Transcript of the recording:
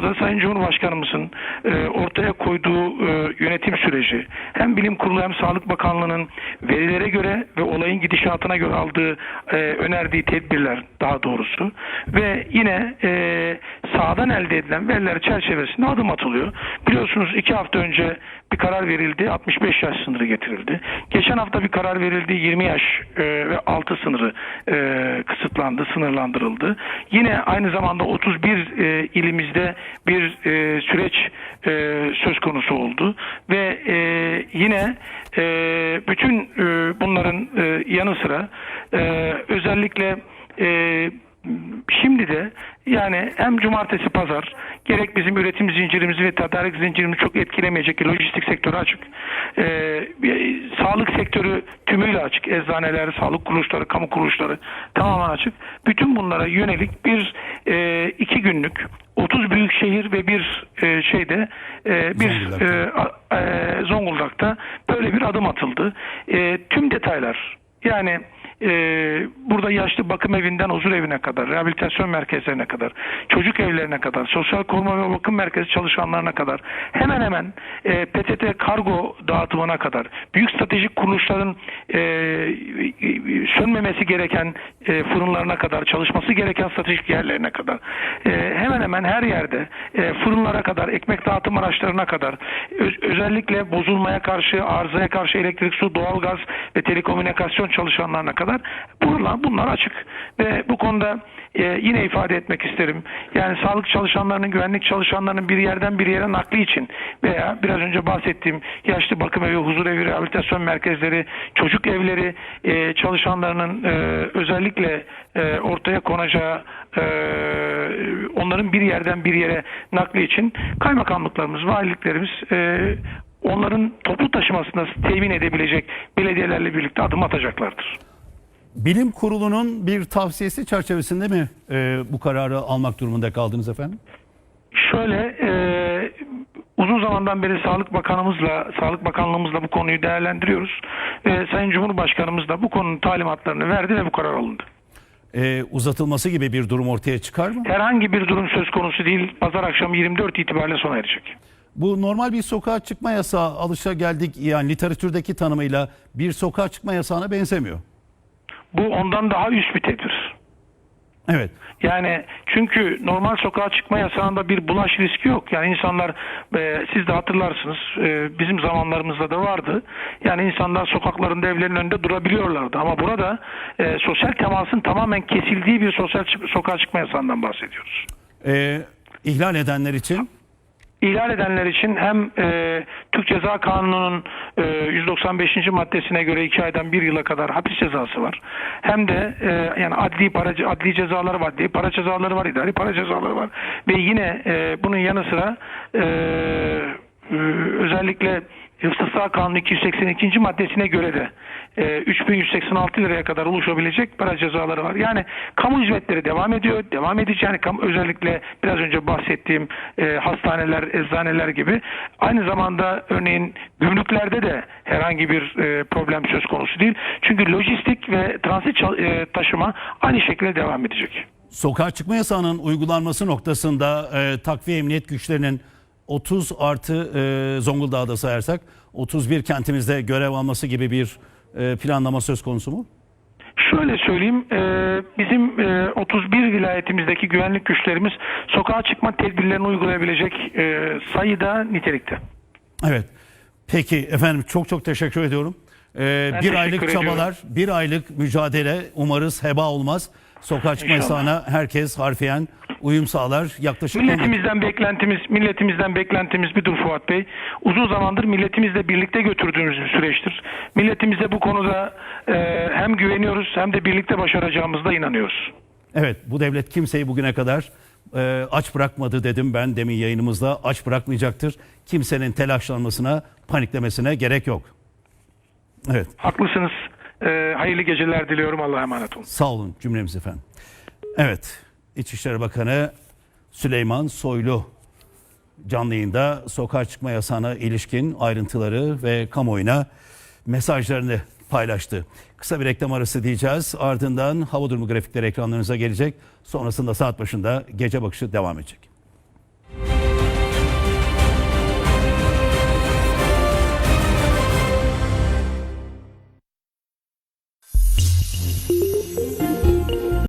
konuda Sayın Cumhurbaşkanımızın e, ortaya koyduğu e, yönetim süreci hem Bilim Kurulu hem Sağlık Bakanlığı'nın verilere göre ve olayın gidişatına göre aldığı e, önerdiği tedbirler daha doğrusu ve yine e, sahadan elde edilen veriler çerçevesinde adım atılıyor. Biliyorsunuz iki hafta önce bir karar verildi. 65 yaş sınırı getirildi. Geçen hafta bir karar verildi. 20 yaş e, ve altı sınırı e, kısıtlandı, sınırlandırıldı. Yine aynı zamanda 31 e, ilimizde bir e, süreç e, söz konusu oldu ve e, yine e, bütün e, bunların e, yanı sıra e, özellikle e, Şimdi de yani hem cumartesi pazar gerek bizim üretim zincirimizi ve tedarik zincirimizi çok etkilemeyecek lojistik sektörü açık. Ee, sağlık sektörü tümüyle açık. Eczaneler, sağlık kuruluşları, kamu kuruluşları tamamen açık. Bütün bunlara yönelik bir e, iki günlük 30 büyük şehir ve bir e, şeyde e, bir Zonguldak'ta. e, e, Zonguldak'ta böyle bir adım atıldı. E, tüm detaylar yani e, burada yaşlı bakım evinden huzur evine kadar, rehabilitasyon merkezlerine kadar, çocuk evlerine kadar, sosyal koruma ve bakım merkezi çalışanlarına kadar, hemen hemen e, PTT kargo dağıtımına kadar, büyük stratejik kuruluşların e, sönmemesi gereken e, fırınlarına kadar, çalışması gereken stratejik yerlerine kadar, e, hemen hemen her yerde e, fırınlara kadar, ekmek dağıtım araçlarına kadar, ö- özellikle bozulmaya karşı, arızaya karşı elektrik, su, doğalgaz ve telekomünikasyon çalışanlarına kadar bunlar, bunlar açık. Ve bu konuda e, yine ifade etmek isterim. Yani sağlık çalışanlarının, güvenlik çalışanlarının bir yerden bir yere nakli için veya biraz önce bahsettiğim yaşlı bakım evi, huzur evi, rehabilitasyon merkezleri, çocuk evleri e, çalışanlarının e, özellikle e, ortaya konacağı e, onların bir yerden bir yere nakli için kaymakamlıklarımız, valiliklerimiz e, onların toplu taşımasını temin edebilecek belediyelerle birlikte adım atacaklardır. Bilim Kurulu'nun bir tavsiyesi çerçevesinde mi e, bu kararı almak durumunda kaldınız efendim? Şöyle e, uzun zamandan beri Sağlık Bakanımızla, Sağlık Bakanlığımızla bu konuyu değerlendiriyoruz. Ve Sayın Cumhurbaşkanımız da bu konunun talimatlarını verdi ve bu karar alındı. E, uzatılması gibi bir durum ortaya çıkar mı? Herhangi bir durum söz konusu değil. Pazar akşamı 24 itibariyle sona erecek. Bu normal bir sokağa çıkma yasağı alışa geldik yani literatürdeki tanımıyla bir sokağa çıkma yasağına benzemiyor. Bu ondan daha üst bir tedbir. Evet. Yani çünkü normal sokağa çıkma yasağında bir bulaş riski yok. Yani insanlar e, siz de hatırlarsınız e, bizim zamanlarımızda da vardı. Yani insanlar sokaklarında evlerin önünde durabiliyorlardı. Ama burada e, sosyal temasın tamamen kesildiği bir sosyal sokağa çıkma yasağından bahsediyoruz. E, ihlal edenler için İhlal edenler için hem e, Türk Ceza Kanunu'nun e, 195. maddesine göre 2 aydan 1 yıla kadar hapis cezası var. Hem de e, yani adli para adli cezaları var, adli para cezaları var, idari para cezaları var ve yine e, bunun yanı sıra e, e, özellikle Hıfzı Sağ Kanunu 282. maddesine göre de e, 3186 liraya kadar oluşabilecek para cezaları var. Yani kamu hizmetleri devam ediyor. Devam edecek. Yani kamu, özellikle biraz önce bahsettiğim e, hastaneler, eczaneler gibi. Aynı zamanda örneğin gümrüklerde de herhangi bir e, problem söz konusu değil. Çünkü lojistik ve transit e, taşıma aynı şekilde devam edecek. sokağa çıkma yasağının uygulanması noktasında e, takviye emniyet güçlerinin 30 artı e, Zonguldak'ı da sayarsak 31 kentimizde görev alması gibi bir e, planlama söz konusu mu? Şöyle söyleyeyim, e, bizim e, 31 vilayetimizdeki güvenlik güçlerimiz sokağa çıkma tedbirlerini uygulayabilecek e, sayıda nitelikte. Evet. Peki efendim çok çok teşekkür ediyorum. Ee, bir teşekkür aylık ediyorum. çabalar, bir aylık mücadele umarız heba olmaz. Sokağa çıkma İnşallah. yasağına herkes harfiyen uyum sağlar. Yaklaşık Milletimizden beklentimiz, milletimizden beklentimiz budur Fuat Bey. Uzun zamandır milletimizle birlikte götürdüğümüz bir süreçtir. Milletimize bu konuda e, hem güveniyoruz hem de birlikte başaracağımıza inanıyoruz. Evet bu devlet kimseyi bugüne kadar e, aç bırakmadı dedim ben demin yayınımızda. Aç bırakmayacaktır. Kimsenin telaşlanmasına, paniklemesine gerek yok. Evet Haklısınız. E, hayırlı geceler diliyorum. Allah'a emanet olun. sağ olun cümlemiz efendim. Evet İçişleri Bakanı Süleyman Soylu canlı yayında sokağa çıkma yasağına ilişkin ayrıntıları ve kamuoyuna mesajlarını paylaştı. Kısa bir reklam arası diyeceğiz. Ardından hava durumu grafikleri ekranlarınıza gelecek. Sonrasında saat başında gece bakışı devam edecek.